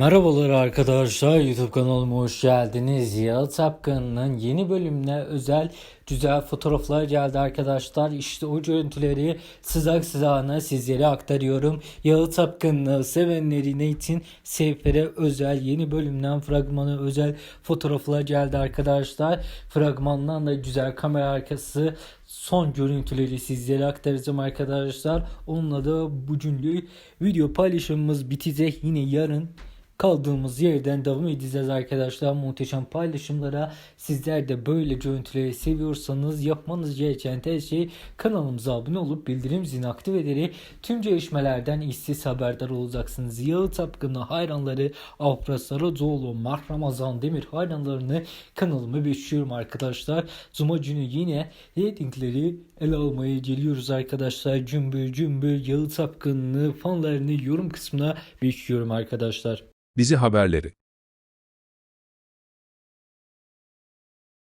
Merhabalar arkadaşlar YouTube kanalıma hoş geldiniz. Yalı Tapkan'ın yeni bölümüne özel güzel fotoğraflar geldi arkadaşlar. İşte o görüntüleri sızak sızağına sizlere aktarıyorum. Yalı Tapkan'ı sevenlerine için Seyfer'e özel yeni bölümden fragmana özel fotoğraflar geldi arkadaşlar. Fragmandan da güzel kamera arkası son görüntüleri sizlere aktaracağım arkadaşlar. Onunla da bugünlük video paylaşımımız bitecek. Yine yarın kaldığımız yerden devam edeceğiz arkadaşlar. Muhteşem paylaşımlara sizler de böyle görüntüleri seviyorsanız yapmanız gereken tek şey kanalımıza abone olup bildirim zilini aktif ederek tüm gelişmelerden işsiz haberdar olacaksınız. Yağı Tapkın'ı hayranları Afra Saracoğlu, Mah Ramazan Demir hayranlarını kanalıma bekliyorum arkadaşlar. Cuma günü yine reytingleri ele almaya geliyoruz arkadaşlar. Cümbür cümbür Yağı Tapkın'ı fanlarını yorum kısmına bekliyorum arkadaşlar. Dizi haberleri